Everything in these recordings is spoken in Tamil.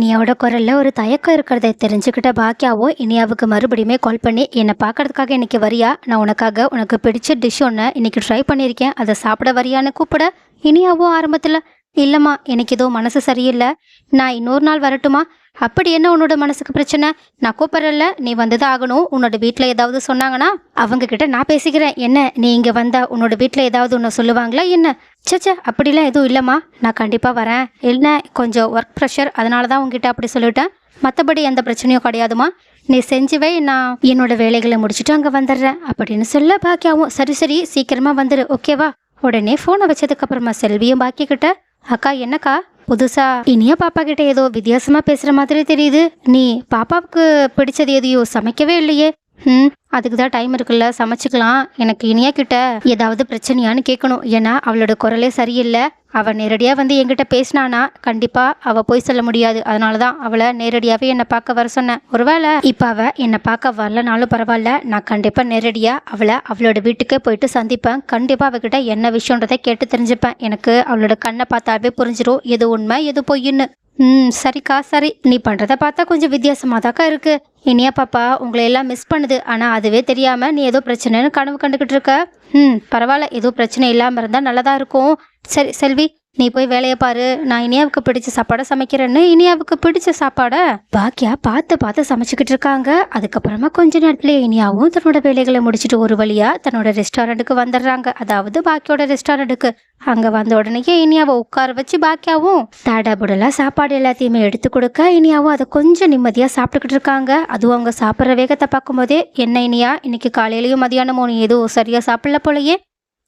இனியாவோட குரலில் ஒரு தயக்கம் இருக்கிறத தெரிஞ்சுக்கிட்ட பாக்கியாவோ இனியாவுக்கு மறுபடியுமே கால் பண்ணி என்னை பார்க்கறதுக்காக இன்னைக்கு வரியா? நான் உனக்காக உனக்கு பிடிச்ச டிஷ் ஒன்று இன்றைக்கி ட்ரை பண்ணியிருக்கேன். அதை சாப்பிட வரியான்னு கூப்பிட இனியாவோ ஆரம்பத்தில் இல்லைம்மா எனக்கு ஏதோ மனசு சரியில்லை. நான் இன்னொரு நாள் வரட்டுமா? அப்படி என்ன உன்னோட மனசுக்கு பிரச்சனை? நான் கூப்பிட்றல நீ வந்துதான் ஆகணும். உன்னோட வீட்டில் ஏதாவது சொன்னாங்கன்னா அவங்க கிட்ட நான் பேசிக்கிறேன். என்ன நீ இங்கே வந்தா உன்னோட வீட்டில் ஏதாவது ஒன்று சொல்லுவாங்களா என்ன? சச்சா அப்படிலாம் எதுவும் இல்லைம்மா. நான் கண்டிப்பாக வரேன். இல்லை கொஞ்சம் ஒர்க் ப்ரெஷர் அதனால தான் உங்ககிட்ட அப்படி சொல்லிட்டேன். மற்றபடி எந்த பிரச்சனையும் கிடையாதுமா. நீ செஞ்சுவே நான் என்னோட வேலைகளை முடிச்சுட்டு அங்கே வந்துடுறேன். அப்படின்னு சொல்ல பாக்கியாவும் சரி சரி சீக்கிரமாக வந்துடு ஓகேவா உடனே ஃபோனை வச்சதுக்கப்புறமா செல்வியும் பாக்கிக்கிட்ட. அக்கா என்னக்கா? புதுசா? இனியா பாப்பா கிட்ட ஏதோ வித்தியாசமா பேசுற மாதிரி தெரியுது. நீ பாப்பாவுக்கு பிடிச்சது எதையோ சமைக்கவே இல்லையே. ம் அதுக்கு தான் டைம் இருக்குல்ல சமைச்சுக்கலாம். எனக்கு இனியா கிட்ட ஏதாவது பிரச்சனையான்னு கேட்கணும் ஏன்னா அவளோட குரலே சரியில்லை. அவ நேரடியாக வந்து என்கிட்ட பேசினானா கண்டிப்பாக அவ போய் சொல்ல முடியாது. அதனால தான் அவளை நேரடியாகவே என்னை பார்க்க வர சொன்னேன். ஒருவேளை இப்போ அவள் என்னை பார்க்க வரலனாலும் பரவாயில்ல. நான் கண்டிப்பாக நேரடியாக அவளை அவளோட வீட்டுக்கே போயிட்டு சந்திப்பேன். கண்டிப்பாக அவகிட்ட என்ன விஷயன்றதை கேட்டு தெரிஞ்சுப்பேன். எனக்கு அவளோட கண்ணை பார்த்தாவே புரிஞ்சிடும் எது உண்மை எது பொய்ன்னு. ம் சரிக்கா சரி. நீ பண்ணுறத பார்த்தா கொஞ்சம் வித்தியாசமாக தாக்கா இருக்குது இனியா பாப்பா உங்களை எல்லாம் மிஸ் பண்ணுது. ஆனால் அதுவே தெரியாமல் நீ ஏதோ பிரச்சனைன்னு கனவு கண்டுக்கிட்டு இருக்க. ம் பரவாயில்ல. ஏதோ பிரச்சனை இல்லாமல் இருந்தால் நல்லதாக இருக்கும். சரி செல்வி நீ போய் வேலையை பாரு நான் இனியாவுக்கு பிடிச்ச சாப்பாடை சமைக்கிறேன்னு இனியாவுக்கு பிடிச்ச சாப்பாடை பாக்கியா பார்த்து பார்த்து சமைச்சுக்கிட்டு இருக்காங்க. அதுக்கப்புறமா கொஞ்ச நேரத்துல இனியாவும் தன்னோட வேலைகளை முடிச்சுட்டு ஒரு வழியா தன்னோட ரெஸ்டாரண்ட்டுக்கு வந்துடுறாங்க. அதாவது பாக்கியோட ரெஸ்டாரண்ட்டுக்கு. அங்க வந்த உடனேயே இனியாவை உட்கார வச்சு பாக்கியாவும் தடபுடலா சாப்பாடு எல்லாத்தையுமே எடுத்து கொடுக்க இனியாவும் அதை கொஞ்சம் நிம்மதியா சாப்பிட்டுக்கிட்டு இருக்காங்க. அதுவும் அவங்க சாப்பிட்ற வேகத்தை பார்க்கும்போதே என்ன இனியா இன்னைக்கு காலையிலயும் மதியானமும் நீ எதுவும் சரியா சாப்பிடல போலயே?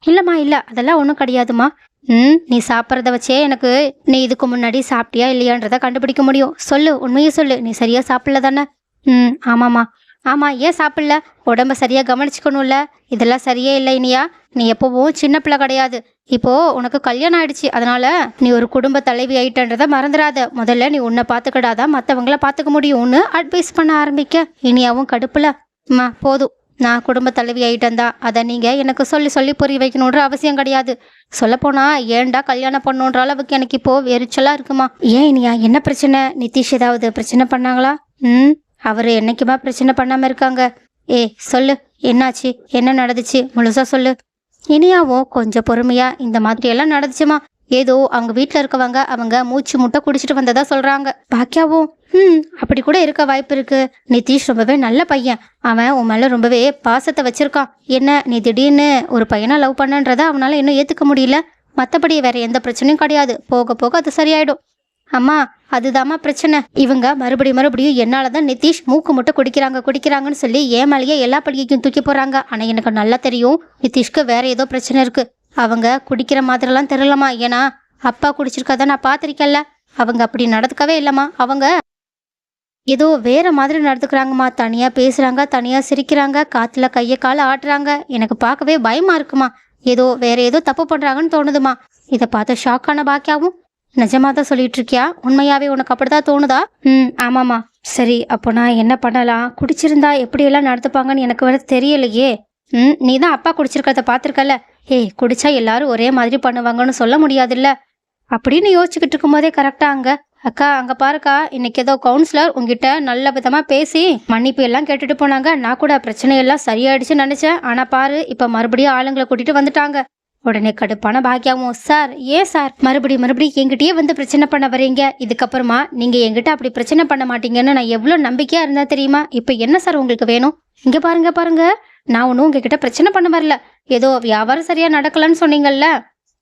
இல்லைம்மா இல்லை அதெல்லாம் ஒன்றும் கிடையாதும்மா. ம் நீ சாப்பிட்றத வச்சே எனக்கு நீ இதுக்கு முன்னாடி சாப்பிட்டியா இல்லையான்றதை கண்டுபிடிக்க முடியும். சொல்லு உண்மையை சொல்லு. நீ சரியாக சாப்பிடல தானே? ம் ஆமாம்மா. ஆமாம் ஏன் சாப்பிடல? உடம்ப சரியாக கவனிச்சுக்கணும்ல. இதெல்லாம் சரியே இல்லை இனியா. நீ எப்போவும் சின்ன பிள்ளை கிடையாது. இப்போது உனக்கு கல்யாணம் ஆயிடுச்சு. அதனால் நீ ஒரு குடும்ப தலைவி ஆயிட்டன்றதை மறந்துடாத. முதல்ல நீ உன்னை பார்த்துக்கிடாதான் மற்றவங்கள பார்த்துக்க முடியும்னு அட்வைஸ் பண்ண ஆரம்பிக்க. இனியாவும் கடுப்பில். அம்மா போதும். நான் குடும்ப தலைவி ஆயிட்டேன் தான் அதை நீங்கள் எனக்கு சொல்லி சொல்லி புரிய வைக்கணுன்ற அவசியம் கிடையாது. சொல்லப்போனா ஏன்டா கல்யாணம் பண்ணுன்ற அளவுக்கு எனக்கு இப்போது எரிச்சலாக இருக்குமா? ஏன் இனியா? என்ன பிரச்சனை? நிதிஷ் ஏதாவது பிரச்சனை பண்ணாங்களா? ம்? அவர் என்னைக்குமா பிரச்சனை பண்ணாமல் இருக்காங்க? ஏ சொல்லு. என்னாச்சு? என்ன நடந்துச்சு? முழுசாக சொல்லு. இனியாவும் கொஞ்சம் பொறுமையாக இந்த மாதிரியெல்லாம் நடந்துச்சுமா? ஏதோ அவங்க வீட்டில் இருக்கவங்க அவங்க மூச்சு முட்டை குடிச்சிட்டு வந்ததா சொல்கிறாங்க பாக்கியாவும் ம் அப்படி கூட இருக்க வாய்ப்பு இருக்கு. நிதிஷ் ரொம்பவே நல்ல பையன். அவன் உன் மேலே ரொம்பவே பாசத்தை வச்சிருக்கான். என்ன நீ திடீர்னு ஒரு பையனை லவ் பண்ணன்றத அவனால் இன்னும் ஏற்றுக்க முடியல? மற்றபடி வேற எந்த பிரச்சனையும் கிடையாது. போக போக அது சரியாயிடும். அம்மா அதுதாம்மா பிரச்சனை. இவங்க மறுபடியும் மறுபடியும் என்னால தான் நிதிஷ் மூக்கு முட்டை குடிக்கிறாங்க குடிக்கிறாங்கன்னு சொல்லி ஏன் மேலேயே எல்லா படிக்கையும் தூக்கி போறாங்க ஆனா எனக்கு நல்லா தெரியும் நிதிஷ்க்கு வேற ஏதோ பிரச்சனை இருக்கு. அவங்க குடிக்கிற மாதிரிலாம் தெரியலம்மா ஏன்னா அப்பா குடிச்சிருக்கத நான் பார்த்துருக்கேன்ல. அவங்க அப்படி நடந்துக்கவே இல்லைம்மா. அவங்க ஏதோ வேற மாதிரி நடந்துக்கிறாங்கம்மா. தனியாக பேசுகிறாங்க தனியாக சிரிக்கிறாங்க காற்றுல கையை காலை ஆட்டுறாங்க. எனக்கு பார்க்கவே பயமாக இருக்குமா ஏதோ வேற ஏதோ தப்பு பண்ணுறாங்கன்னு தோணுதுமா இதை பார்த்து ஷாக்கான பாக்கியாவும் நிஜமாக தான் சொல்லிட்டு இருக்கியா உண்மையாவே உனக்கு அப்படிதான் தோணுதா? ம் ஆமாம்மா. சரி அப்போ நான் என்ன பண்ணலாம்? குடிச்சிருந்தா எப்படியெல்லாம் நடந்துப்பாங்கன்னு எனக்கு வேற தெரியலையே. ம் நீ தான் அப்பா குடிச்சிருக்கிறத பார்த்துருக்கல ஏய் குடிச்சா எல்லாரும் ஒரே மாதிரி பண்ணுவாங்கன்னு சொல்ல முடியாதுல்ல? அப்படின்னு யோசிச்சுக்கிட்டு இருக்கும்போதே கரெக்டா அங்க அக்கா அங்க பாருக்கா இன்னைக்கு ஏதோ கவுன்சிலர் உங்ககிட்ட நல்ல விதமா பேசி மன்னிப்பு எல்லாம் கேட்டுட்டு போனாங்க. நான் கூட பிரச்சனை எல்லாம் சரியாயிடுச்சுன்னு நினைச்சேன். ஆனா பாரு இப்ப மறுபடியும் ஆளுங்களை கூட்டிட்டு வந்துட்டாங்க. உடனே கடுப்பான பாக்கியாவும் சார் ஏன் சார்? மறுபடியும் மறுபடியும் எங்கிட்டயே வந்து பிரச்சனை பண்ண வரீங்க இதுக்கப்புறமா நீங்க எங்கிட்ட அப்படி பிரச்சனை பண்ண மாட்டீங்கன்னு நான் எவ்வளவு நம்பிக்கையா இருந்தா தெரியுமா? இப்ப என்ன சார் உங்களுக்கு வேணும்? இங்க பாருங்க பாருங்க. நான் ஒன்றும் உங்ககிட்ட பிரச்சனை பண்ண வரல. ஏதோ வியாபாரம் சரியா நடக்கலன்னு சொன்னீங்கல்ல?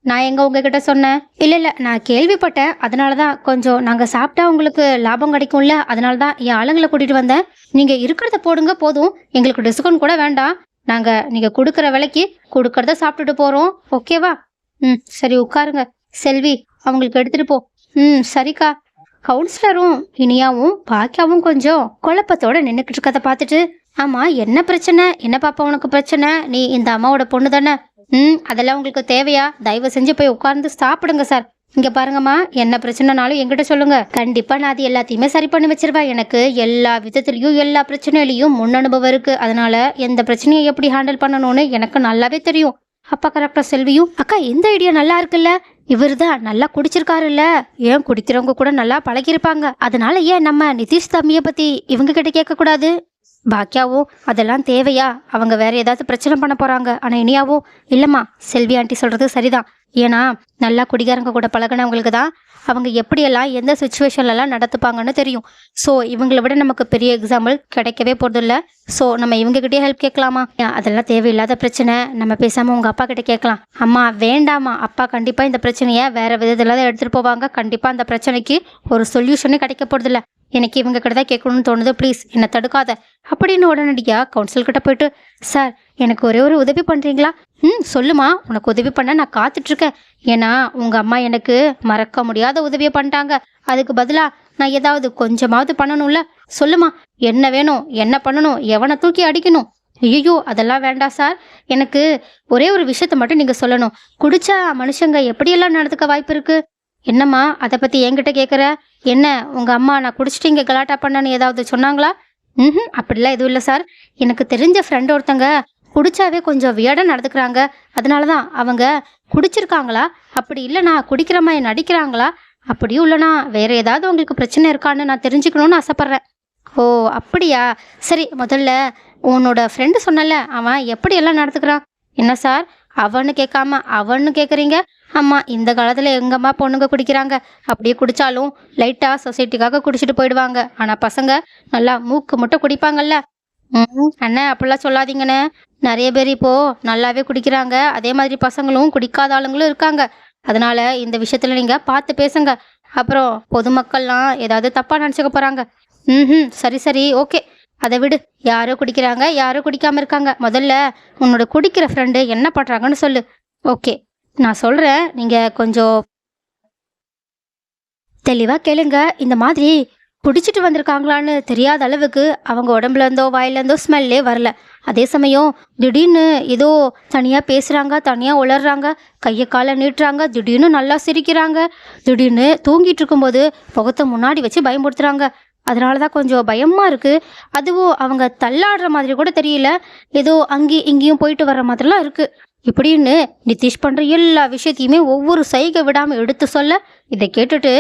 நான் எங்க உங்ககிட்ட சொன்னேன்? இல்ல இல்ல நான் கேள்விப்பட்டேன். அதனாலதான் கொஞ்சம் நாங்க சாப்பிட்டா உங்களுக்கு லாபம் கிடைக்கும்ல. அதனாலதான் என் ஆளுங்களை கூட்டிட்டு வந்தேன். நீங்க இருக்கிறத போடுங்க போதும். எங்களுக்கு டிஸ்கவுண்ட் கூட வேண்டாம். நாங்க நீங்க கொடுக்குற விலைக்கு கொடுக்கறத சாப்பிட்டுட்டு போறோம். ஓகேவா ம் சரி உட்காருங்க. செல்வி அவங்களுக்கு எடுத்துட்டு போ. ம் சரிக்கா. கவுன்சிலரும் இனியாவும் பாக்கியாவும் கொஞ்சம் குழப்பத்தோட நின்றுக்கிட்டு இருக்கதை பார்த்துட்டு ஆமாம் என்ன பிரச்சனை? என்ன பாப்பா உனக்கு பிரச்சனை? நீ இந்த அம்மாவோட பொண்ணு தானே? ம் அதெல்லாம் உங்களுக்கு தேவையா? தயவு செஞ்சு போய் உட்கார்ந்து சாப்பிடுங்க சார் இங்க பாருங்கம்மா என்ன பிரச்சனைனாலும் என்கிட்ட சொல்லுங்க. கண்டிப்பா நான் அது எல்லாத்தையுமே சரி பண்ணி வச்சிருவேன் எனக்கு எல்லா விதத்துலயும் எல்லா பிரச்சனையிலயும் முன் அனுபவம் இருக்கு. அதனால எந்த பிரச்சனையை எப்படி ஹேண்டில் பண்ணணும்னு எனக்கு நல்லாவே தெரியும். அப்பா கரெக்டா செல்வியும் அக்கா இந்த ஐடியா நல்லா இருக்குல்ல? இவர் தான் நல்லா குடிச்சிருக்காருல்ல? ஏன் குடிக்கிறவங்க கூட நல்லா பழகியிருப்பாங்க? அதனால ஏன் நம்ம நிதிஷ் தம்பியை பத்தி இவங்க கிட்ட கேட்கக்கூடாது? பாக்கியாவோ அதெல்லாம் தேவையா? அவங்க வேற ஏதாவது பிரச்சனை பண்ண போறாங்க. ஆனா இனியாவோ இல்லம்மா செல்வி ஆண்டி சொல்றது சரிதான். ஏன்னா நல்லா குடிகாரங்க கூட பழகினவங்களுக்கு தான் அவங்க எப்படியெல்லாம் எந்த சுச்சுவேஷன்லலாம் நடத்துப்பாங்கன்னு தெரியும். ஸோ இவங்களை விட நமக்கு பெரிய எக்ஸாம்பிள் கிடைக்கவே போகிறதில்ல ஸோ நம்ம இவங்ககிட்டயே ஹெல்ப் கேட்கலாமா? அதெல்லாம் தேவையில்லாத பிரச்சனை. நம்ம பேசாமல் உங்கள் அப்பா கிட்ட கேட்கலாம். அம்மா வேண்டாமா அப்பா கண்டிப்பாக இந்த பிரச்சனையை வேற விதத்தில் தான் எடுத்துகிட்டு போவாங்க. கண்டிப்பாக அந்த பிரச்சனைக்கு ஒரு சொல்யூஷனே கிடைக்க போகிறதில்ல எனக்கு இவங்க கிட்ட தான் கேட்கணும்னு தோணுது. ப்ளீஸ் என்னை தடுக்காத. அப்படின்னு உடனடியாக கவுன்சில் கிட்ட போயிட்டு சார் எனக்கு ஒரே ஒரு உதவி பண்ணுறீங்களா ம் சொல்லுமா. உனக்கு உதவி பண்ண நான் காத்துட்ருக்கேன். ஏன்னா உங்கள் அம்மா எனக்கு மறக்க முடியாத உதவியை பண்ணிட்டாங்க. அதுக்கு பதிலாக நான் ஏதாவது கொஞ்சமாவது பண்ணணும்ல? சொல்லுமா. என்ன வேணும்? என்ன பண்ணணும்? எவனை தூக்கி அடிக்கணும்? ஐயோ அதெல்லாம் வேண்டாம் சார் எனக்கு ஒரே ஒரு விஷயத்த மட்டும் நீங்கள் சொல்லணும். குடிச்சா மனுஷங்க எப்படியெல்லாம் நடந்துக்க வாய்ப்பு இருக்குது என்னம்மா அதை பற்றி என்கிட்ட கேட்குற என்ன உங்கள் அம்மா நான் குடிச்சிட்டு இங்கே கலாட்டா பண்ணேன்னு ஏதாவது சொன்னாங்களா? ம் அப்படிலாம் எதுவும் இல்லை சார். எனக்கு தெரிஞ்ச ஃப்ரெண்ட் ஒருத்தங்க குடிச்சாவே கொஞ்சம் வியடாக நடந்துக்கிறாங்க. அதனால தான் அவங்க குடிச்சிருக்காங்களா? அப்படி இல்லைனா குடிக்கிற மாதிரி நடிக்கிறாங்களா? அப்படியும் இல்லைனா வேற ஏதாவது உங்களுக்கு பிரச்சனை இருக்கான்னு நான் தெரிஞ்சுக்கணும்னு ஆசைப்பட்றேன். ஓ அப்படியா? சரி முதல்ல உன்னோட ஃப்ரெண்டு சொன்னல அவன் எப்படியெல்லாம் நடந்துக்கிறான்? என்ன சார் அவன்னு கேட்காம அவன்னு கேட்குறீங்க ஆமாம் இந்த காலத்தில் எங்கம்மா பொண்ணுங்க குடிக்கிறாங்க. அப்படியே குடித்தாலும் லைட்டாக சொசைட்டிக்காக குடிச்சிட்டு போயிடுவாங்க. ஆனால் பசங்க நல்லா மூக்கு மட்டும் குடிப்பாங்கல்ல. ம் அண்ணே அப்படிலாம் சொல்லாதீங்கண்ணே. நிறைய பேர் இப்போது நல்லாவே குடிக்கிறாங்க. அதே மாதிரி பசங்களும் குடிக்காத ஆளுங்களும் இருக்காங்க. அதனால் இந்த விஷயத்தில் நீங்கள் பார்த்து பேசுங்க. அப்புறம் பொதுமக்கள்லாம் ஏதாவது தப்பாக நினச்சிக்க போகிறாங்க ம் சரி சரி ஓகே. அதை விடு. யாரோ குடிக்கிறாங்க யாரோ குடிக்காமல் இருக்காங்க. முதல்ல உன்னோட குடிக்கிற ஃப்ரெண்டு என்ன பண்ணுறாங்கன்னு சொல்லு. ஓகே. நான் சொல்கிறேன் நீங்கள் கொஞ்சம் தெளிவாக கேளுங்க. இந்த மாதிரி குடிச்சிட்டு வந்திருக்காங்களான்னு தெரியாத அளவுக்கு அவங்க உடம்புலேருந்தோ வாயிலேருந்தோ ஸ்மெல்லே வரல. அதே சமயம் திடீர்னு ஏதோ தனியாக பேசுகிறாங்க தனியாக உளர்றாங்க கையை காலை நீட்டுறாங்க திடீர்னு நல்லா சிரிக்கிறாங்க. திடீர்னு தூங்கிட்டு இருக்கும்போது புகத்தை முன்னாடி வச்சு பயன்படுத்துகிறாங்க அதனால தான் கொஞ்சம் பயமாக இருக்குது அதுவும் அவங்க தள்ளாடுற மாதிரி கூட தெரியல. ஏதோ அங்கேயும் இங்கேயும் போயிட்டு வர்ற மாதிரிலாம் இருக்குது இப்படின்னு நிதிஷ் பண்ணுற எல்லா விஷயத்தையுமே ஒவ்வொரு சைகை விடாமல் எடுத்து சொல்ல இதை கேட்டுட்டு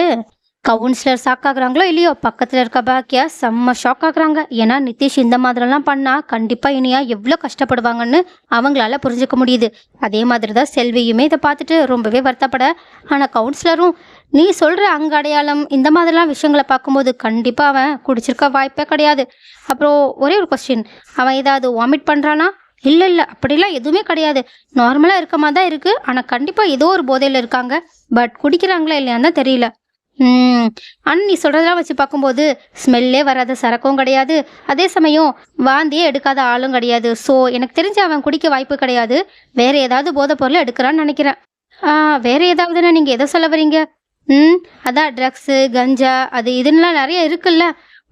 கவுன்சிலர் ஷாக் ஆகுறாங்களோ இல்லையோ பக்கத்தில் இருக்க பாக்கியா செம்ம ஷாக் ஆகுறாங்க ஏன்னா நிதிஷ் இந்த மாதிரிலாம் பண்ணால் கண்டிப்பாக இனியா எவ்வளோ கஷ்டப்படுவாங்கன்னு அவங்களால புரிஞ்சுக்க முடியுது. அதே மாதிரி தான் செல்வியுமே இதை பார்த்துட்டு ரொம்பவே வருத்தப்பட. ஆனால் கவுன்சிலரும் நீ சொல்கிற அங்க அடையாளம் இந்த மாதிரிலாம் விஷயங்களை பார்க்கும்போது கண்டிப்பாக அவன் குடிச்சிருக்க வாய்ப்பே கிடையாது. அப்புறம் ஒரே ஒரு கொஸ்டின் அவன் ஏதாவது வாமிட் பண்ணுறானா இல்லை இல்லை. அப்படிலாம் எதுவுமே கிடையாது. நார்மலாக இருக்கமாக தான் இருக்குது ஆனால் கண்டிப்பாக ஏதோ ஒரு போதையில் இருக்காங்க. பட் குடிக்கிறாங்களா இல்லையான்னு தான் தெரியல. ம். ஆனால் நீ சொல்கிறதெல்லாம் வச்சு பார்க்கும்போது ஸ்மெல்லே வராத சரக்கும் கிடையாது. அதே சமயம் வாந்தியே எடுக்காத ஆளும் கிடையாது. ஸோ எனக்கு தெரிஞ்சு அவன் குடிக்க வாய்ப்பு கிடையாது. வேறு ஏதாவது போதைப் பொருள் எடுக்கிறான்னு நினைக்கிறேன். வேறு வேற ஏதாவதுன்னா நீங்கள் எதை சொல்ல வரீங்க ம் அதான் ட்ரக்ஸு கஞ்சா அது இதுன்னெலாம் நிறைய இருக்குல்ல.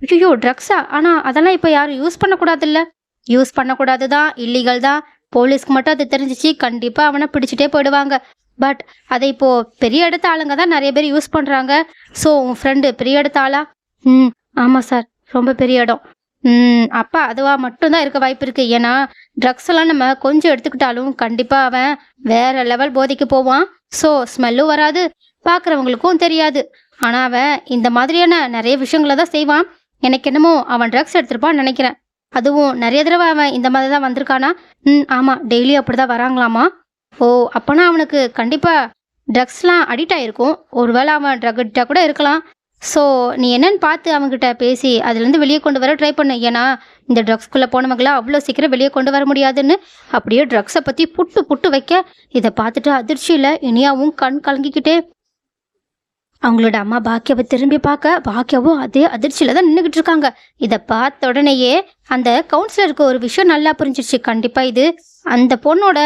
ஐயோ ட்ரக்ஸா ஆனால் அதெல்லாம் இப்போ யாரும் யூஸ் பண்ணக்கூடாதுல்ல. யூஸ் பண்ணக்கூடாது தான் இல்லீகல் தான் போலீஸ்க்கு மட்டும் அது தெரிஞ்சிச்சு கண்டிப்பாக அவனை பிடிச்சிட்டே போயிடுவாங்க. பட் அதை இப்போது பெரிய இடத்த ஆளுங்க தான் நிறைய பேர் யூஸ் பண்ணுறாங்க ஸோ உன் ஃப்ரெண்டு பெரிய இடத்த ஆளா? ம் ஆமாம் சார் ரொம்ப பெரிய இடம். ம் அப்பா அதுவாக மட்டும்தான் இருக்க வாய்ப்பு இருக்குது ஏன்னா ட்ரக்ஸ் எல்லாம் நம்ம கொஞ்சம் எடுத்துக்கிட்டாலும் கண்டிப்பாக அவன் வேற லெவல் போதைக்கு போவான். ஸோ ஸ்மெல்லும் வராது பார்க்குறவங்களுக்கும் தெரியாது. ஆனால் அவன் இந்த மாதிரியான நிறைய விஷயங்களை தான் செய்வான். எனக்கு என்னமோ அவன் ட்ரக்ஸ் எடுத்திருப்பான்னு நினைக்கிறேன். அதுவும் நிறைய தடவை அவன் இந்த மாதிரி தான் வந்திருக்கானா? ம் ஆமாம் டெய்லி அப்படி தான் வராங்களாமா? ஓ அப்போனா அவனுக்கு கண்டிப்பாக ட்ரக்ஸ்லாம் அடிக்ட் ஆகிருக்கும் ஒருவேளை அவன் ட்ரக் அடிக்டாக கூட இருக்கலாம். ஸோ நீ என்னன்னு பார்த்து அவங்ககிட்ட பேசி அதுலேருந்து வெளியே கொண்டு வர ட்ரை பண்ணு. ஏன்னா இந்த ட்ரக்ஸ்குள்ளே போனவங்களாம் அவ்வளோ சீக்கிரம் வெளியே கொண்டு வர முடியாதுன்னு அப்படியே ட்ரக்ஸை பற்றி புட்டு புட்டு வைக்க இதை பார்த்துட்டு அதிர்ச்சியில் இனியாவும் கண் கலங்கிக்கிட்டே அவங்களோட அம்மா பாக்கியாவை திரும்பி பார்க்க பாக்கியாவும் அதே அதிர்ச்சியில் தான் நின்றுக்கிட்டு இருக்காங்க. இதை பார்த்த உடனேயே அந்த கவுன்சிலருக்கு ஒரு விஷயம் நல்லா புரிஞ்சிருச்சு. கண்டிப்பாக இது அந்த பொண்ணோட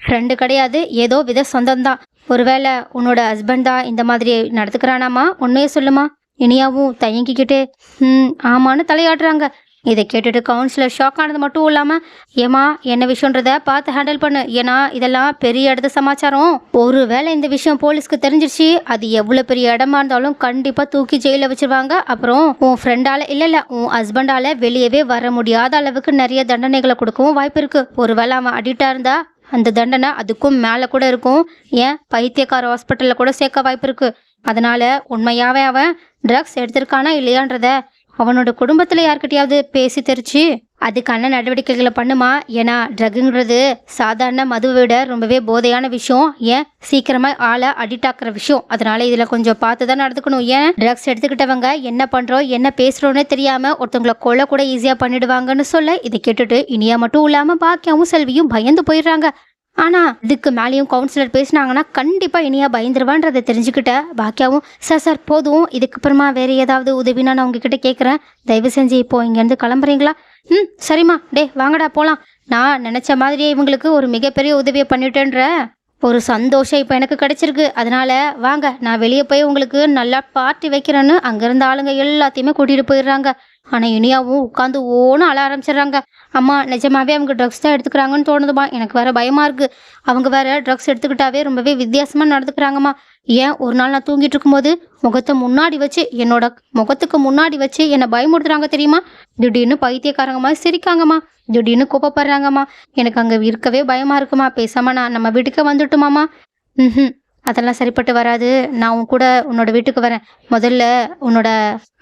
ஃப்ரெண்டு கிடையாது. ஏதோ வித சொந்தம்தான். ஒருவேளை உன்னோட ஹஸ்பண்ட் தான் இந்த மாதிரி நடத்துக்கிறானாமா உண்மையை சொல்லுமா? இனியாவும் தயங்கிக்கிட்டு ம் ஆமான்னு தலையாடுறாங்க இதை கேட்டுட்டு கவுன்சிலர் ஷாக் ஆனது மட்டும் இல்லாமல் ஏமா என்ன விஷயன்றத பார்த்து ஹேண்டில் பண்ணு. ஏன்னா இதெல்லாம் பெரிய இடத்து சமாச்சாரம். ஒருவேளை இந்த விஷயம் போலீஸ்க்கு தெரிஞ்சிருச்சு அது எவ்வளோ பெரிய இடமா இருந்தாலும் கண்டிப்பாக தூக்கி ஜெயிலில் வச்சிருவாங்க. அப்புறம் உன் ஃப்ரெண்டால இல்லை இல்லை உன் ஹஸ்பண்டால வெளியவே வர முடியாத அளவுக்கு நிறைய தண்டனைகளை கொடுக்கவும் வாய்ப்பு இருக்கு. ஒருவேளை அவன் அடிக்டாக இருந்தா அந்த தண்டனை அதுக்கும் மேலே கூட இருக்கும். ஏன்? பைத்தியக்கார ஹாஸ்பிட்டலில் கூட சேர்க்க வாய்ப்பு இருக்கு. அதனால உண்மையாவே அவன் ட்ரக்ஸ் எடுத்திருக்கானா இல்லையான்றத அவனோட குடும்பத்தில் யார்கிட்டயாவது பேசி தெரிச்சு அதுக்கான நடவடிக்கைகளை பண்ணுமா? ஏன்னா ட்ரக்குங்கிறது சாதாரண மதுவை விட ரொம்பவே போதையான விஷயம். ஏன்? சீக்கிரமா ஆளை அடிக்ட் ஆக்குற விஷயம். அதனால இதுல கொஞ்சம் பார்த்து தான் நடந்துக்கணும். ஏன்? ட்ரக்ஸ் எடுத்துக்கிட்டவங்க என்ன பண்றோம் என்ன பேசுறோன்னு தெரியாம ஒருத்தவங்களை கொலை கூட ஈஸியா பண்ணிடுவாங்கன்னு சொல்ல இதை கேட்டுட்டு இனியா மட்டும் இல்லாம பாக்கியாவும் செல்வியும் பயந்து போயிடுறாங்க. ஆனால் இதுக்கு மேலேயும் கவுன்சிலர் பேசினாங்கன்னா கண்டிப்பாக இனியா பயந்துருவான்றதை தெரிஞ்சுக்கிட்ட பாக்கியாவும் சார் சார் போதும். இதுக்கப்புறமா வேற ஏதாவது உதவினா நான் உங்ககிட்ட கேட்குறேன் தயவு செஞ்சு இப்போ இங்கேருந்து கிளம்புறீங்களா? ம் சரிம்மா. டே வாங்கடா போகலாம் நான் நினச்ச மாதிரியே இவங்களுக்கு ஒரு மிகப்பெரிய உதவியை பண்ணிட்டேன்ற. ஒரு சந்தோஷம் இப்போ எனக்கு கிடச்சிருக்கு. அதனால் வாங்க. நான் வெளியே போய் உங்களுக்கு நல்லா பார்ட்டி வைக்கிறேன்னு அங்கேருந்த ஆளுங்க எல்லாத்தையுமே கூட்டிகிட்டு போயிடுறாங்க. ஆனால் இனியாவும் உட்காந்து ஓன்னு அழ ஆரம்பிச்சிடுறாங்க. அம்மா நிஜமாவே அவங்க ட்ரக்ஸ் தான் எடுத்துக்கிறாங்கன்னு தோணுதுமா? எனக்கு வேற பயமா இருக்கு. அவங்க வேற ட்ரக்ஸ் எடுத்துக்கிட்டாவே ரொம்பவே வித்தியாசமா நடந்துக்கிறாங்கம்மா. ஏன் ஒரு நாள் நான் தூங்கிட்டு இருக்கும்போது முகத்தை முன்னாடி வச்சு என்னோட முகத்துக்கு முன்னாடி வச்சு என்னை பயமுடுத்துறாங்க தெரியுமா? திடீர்னு பைத்தியக்காரங்க மாதிரி சிரிக்காங்கம்மா. திடீர்னு கோபப்படுறாங்கம்மா. எனக்கு அங்கே இருக்கவே பயமா இருக்குமா? பேசாம நான் நம்ம வீட்டுக்கே வந்துட்டுமாம்மா. ம் அதெல்லாம் சரிப்பட்டு வராது. நான் உன் கூட உன்னோட வீட்டுக்கு வரேன். முதல்ல உன்னோட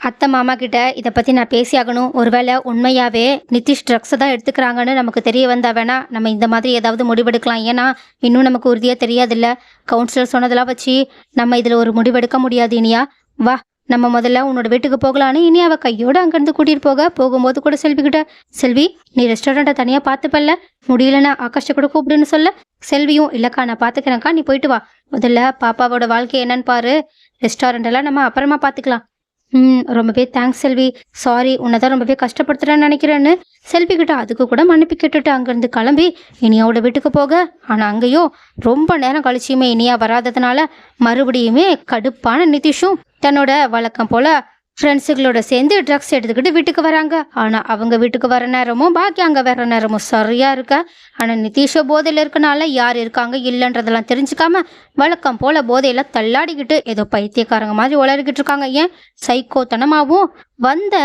அத்தை மாமா கிட்ட இதை பற்றி நான் பேசியாகணும் ஒருவேளை உண்மையாகவே நிதிஷ் ட்ரக்ஸை தான் எடுத்துக்கிறாங்கன்னு நமக்கு தெரிய வந்தா வேணா நம்ம இந்த மாதிரி ஏதாவது முடிவெடுக்கலாம். ஏன்னா இன்னும் நமக்கு உறுதியாக தெரியாதுல்ல. கவுன்சிலர் சொன்னதெல்லாம் வச்சு நம்ம இதில் ஒரு முடிவெடுக்க முடியாது இனியா. வா நம்ம முதல்ல உன்னோட வீட்டுக்கு போகலான்னு இனி அவள் கையோட அங்கேருந்து கூட்டிகிட்டு போக. போகும்போது கூட செல்வி கிட்ட செல்வி நீ ரெஸ்டாரண்ட்டை தனியாக பார்த்துப்பல்ல. முடியலன்னா ஆகாஷை கூட கூப்பிடுன்னு சொல்ல. செல்வியும் இல்லைக்கா நான் பார்த்துக்கிறேன்க்கா நீ போயிட்டு வா. முதல்ல பாப்பாவோட வாழ்க்கை என்னன்னு பாரு. ரெஸ்டாரண்ட் எல்லாம் நம்ம அப்புறமா பார்த்துக்கலாம் ம் ரொம்பவே தேங்க்ஸ் செல்வி. சாரி உன்னை தான் ரொம்பவே கஷ்டப்படுத்துறேன்னு நினைக்கிறேன்னு. செல்வி கிட்ட அதுக்கு கூட மன்னிப்பு கேட்டுட்டு அங்கேருந்து கிளம்பி இனியாவோட வீட்டுக்கு போக. ஆனால் அங்கேயும் ரொம்ப நேரம் கழிச்சியுமே இனியா வராததுனால மறுபடியுமே கடுப்பான நிதிஷும் தன்னோட வழக்கம் போல ஃப்ரெண்ட்ஸுகளோட சேர்ந்து ட்ரக்ஸ் எடுத்துக்கிட்டு வீட்டுக்கு வராங்க. ஆனால் அவங்க வீட்டுக்கு வர நேரமும் பாக்கி அங்கே வர நேரமும் சரியாக இருக்க? ஆனால் நிதிஷோ போதையில் இருக்கனால யார் இருக்காங்க இல்லைன்றதெல்லாம் தெரிஞ்சுக்காம வழக்கம் போல் போதையில் தள்ளாடிக்கிட்டு ஏதோ பைத்தியக்காரங்க மாதிரி உளறிக்கிட்டு இருக்காங்க. ஏன்? சைக்கோத்தனமாகவும் வந்த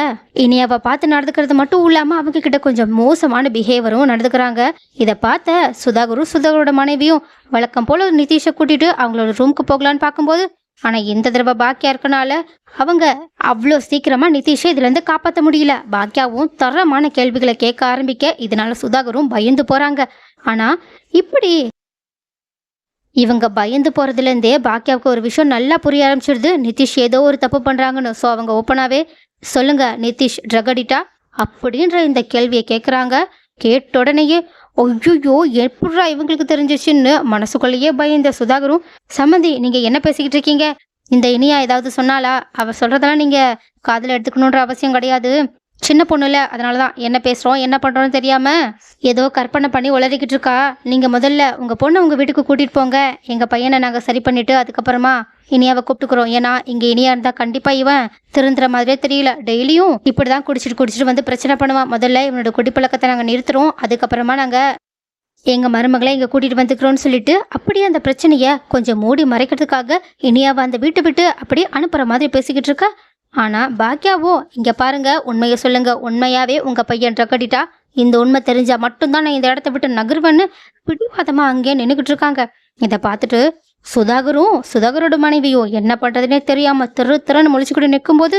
இனி அவ பார்த்து நடந்துக்கிறது மட்டும் இல்லாமல் அவங்க கிட்ட கொஞ்சம் மோசமான பிஹேவியரும் நடந்துக்கிறாங்க. இதை பார்த்த சுதாகரும் சுதாகரோட மனைவியும் வழக்கம் போல் நிதிஷை கூட்டிட்டு அவங்களோட ரூமுக்கு போகலான்னு பார்க்கும்போது ஆனா இந்த தடவை பாக்கியா இருக்கனால அவங்க அவ்வளோ சீக்கிரமா நிதிஷை இதுல இருந்து காப்பாற்ற முடியல. பாக்கியாவும் தரமான கேள்விகளை கேட்க ஆரம்பிக்க இதனால சுதாகரும் பயந்து போறாங்க. ஆனா இப்படி இவங்க பயந்து போறதுலேருந்தே பாக்கியாவுக்கு ஒரு விஷயம் நல்லா புரிய ஆரம்பிச்சிடுது நிதிஷ் ஏதோ ஒரு தப்பு பண்ணுறாங்கன்னு ஸோ அவங்க ஓப்பனாகவே சொல்லுங்க நிதிஷ் ட்ரக் அடிட்டா அப்படின்ற இந்த கேள்வியை கேட்குறாங்க கேட்ட உடனேயே ஐயோ எப்படா இவங்களுக்கு தெரிஞ்சிச்சுன்னு மனசுக்குள்ளேயே பயந்த சுதாகரும் சம்மந்தி நீங்க என்ன பேசிக்கிட்டு இருக்கீங்க? இந்த இனியா ஏதாவது சொன்னாலா அவ சொல்றதெல்லாம் நீங்க காதில் எடுத்துக்கணுன்ற அவசியம் கிடையாது. சின்ன பொண்ணுல அதனால தான் என்ன பேசுகிறோம் என்ன பண்ணுறோன்னு தெரியாமல் ஏதோ கற்பனை பண்ணி உளறிக்கிட்டு இருக்கா? நீங்கள் முதல்ல உங்கள் பொண்ணை உங்கள் வீட்டுக்கு கூட்டிகிட்டு போங்க. எங்கள் பையனை நாங்கள் சரி பண்ணிவிட்டு அதுக்கப்புறமா இனியாவை கூப்பிட்டுக்குறோம். ஏன்னா இங்கே இனியா இருந்தால் கண்டிப்பாக இவன் திருந்துற மாதிரியே தெரியல. டெய்லியும் இப்படி தான் குடிச்சிட்டு குடிச்சிட்டு வந்து பிரச்சனை பண்ணுவான். முதல்ல இவனோட குடிப்பழக்கத்தை நாங்கள் நிறுத்துறோம். அதுக்கப்புறமா நாங்கள் எங்கள் மருமகளை இங்கே கூட்டிகிட்டு வந்துக்கிறோன்னு சொல்லிட்டு அப்படியே அந்த பிரச்சனையை கொஞ்சம் மூடி மறைக்கிறதுக்காக இனியாவை அந்த வீட்டை விட்டு அப்படியே அனுப்புகிற மாதிரி பேசிக்கிட்டு இருக்கா? ஆனால் பாக்கியாவோ இங்கே பாருங்க உண்மையை சொல்லுங்க. உண்மையாவே உங்கள் பையன் ட்ரக்கடிட்டா இந்த உண்மை தெரிஞ்சால் மட்டும்தான் நான் இந்த இடத்த விட்டு நகர்வேன்னு பிடிவாதமாக அங்கேயே நின்றுக்கிட்டு இருக்காங்க. இதை பார்த்துட்டு சுதாகரும் சுதாகரோட மனைவியும் என்ன பண்ணுறதுனே தெரியாமல் திரு திறன்னு முழிச்சுக்கிட்டு நிற்கும்போது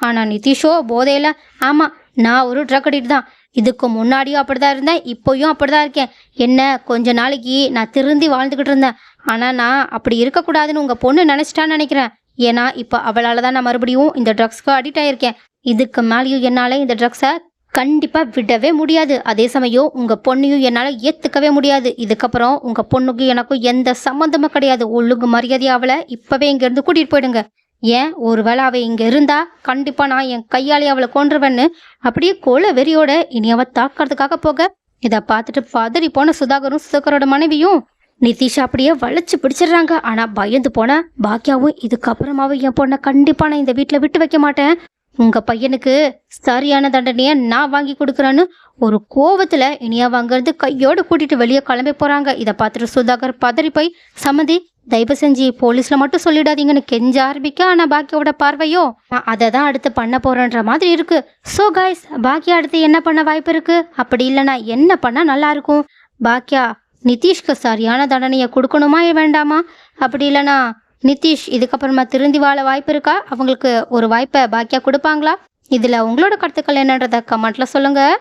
ஆனால் நிதிஷோ போதையில் ஆமாம் நான் ஒரு ட்ரக் அடிக்ட் தான். இதுக்கு முன்னாடியும் அப்படிதான் இருந்தேன் இப்போயும் அப்படி தான் இருக்கேன். என்ன கொஞ்ச நாளைக்கு நான் திருந்தி வாழ்ந்துக்கிட்டு இருந்தேன். ஆனால் நான் அப்படி இருக்கக்கூடாதுன்னு உங்கள் பொண்ணு நினச்சிட்டான்னு நினைக்கிறேன். ஏன்னா இப்போ அவளால் தான் நான் மறுபடியும் இந்த ட்ரக்ஸ்க்கு அடிக்ட் ஆகியிருக்கேன் இதுக்கு மேலேயும் என்னால் இந்த ட்ரக்ஸை கண்டிப்பாக விடவே முடியாது. அதே சமயம் உங்கள் பொண்ணையும் என்னால் ஏற்றுக்கவே முடியாது. இதுக்கப்புறம் உங்கள் பொண்ணுக்கு எனக்கும் எந்த சம்மந்தமும் கிடையாது. ஒழுங்கு மரியாதை அவளை இப்போவே இங்கேருந்து கூட்டிகிட்டு போயிடுங்க. ஏன்? ஒருவேளை அவள் இங்கே இருந்தா கண்டிப்பாக நான் என் கையாலே அவளை கொன்றுவேன்னு அப்படியே கொலை வெறியோட இனி அவள் தாக்கிறதுக்காக போக. இதை பார்த்துட்டு பதறி போன சுதாகரும் சுதாகரோட மனைவியும் நிதிஷ் அப்படியே வளைச்சு பிடிச்சிடுறாங்க. ஆனால் பயந்து போன பாக்கியாவும் இதுக்கப்புறமாவும் என் பொண்ணை கண்டிப்பாக நான் இந்த வீட்டில் விட்டு வைக்க மாட்டேன். உங்கள் பையனுக்கு சரியான தண்டனையை நான் வாங்கி கொடுக்குறேன்னு ஒரு கோவத்தில் இனியா வாங்கிறது கையோடு கூட்டிட்டு வெளியே கிளம்பி போகிறாங்க இதை பார்த்துட்டு சுதாகர் பதறி போய் சம்மதி தயவு செஞ்சு போலீஸில் மட்டும் சொல்லிடாதீங்கன்னு கெஞ்ச ஆரம்பிக்க ஆனால் பாக்கியோட பார்வையோ? நான் அதை தான் அடுத்து பண்ண போகிறேன்ற மாதிரி இருக்குது ஸோ காய்ஸ் பாக்கியா அடுத்து என்ன பண்ண வாய்ப்பு இருக்குது அப்படி இல்லைன்னா என்ன பண்ணால் நல்லா இருக்கும்? பாக்கியா நிதிஷ்க்கு சரியான தண்டனையை கொடுக்கணுமா வேண்டாமா? அப்படி இல்லைனா நிதிஷ் இதுக்கப்புறமா திருந்தி வாழ வாய்ப்பு இருக்கா? அவங்களுக்கு ஒரு வாய்ப்பை பாக்கியா கொடுப்பாங்களா? இதில் உங்களோட கருத்துக்கள் என்னன்றதை கமெண்ட்டில் சொல்லுங்கள்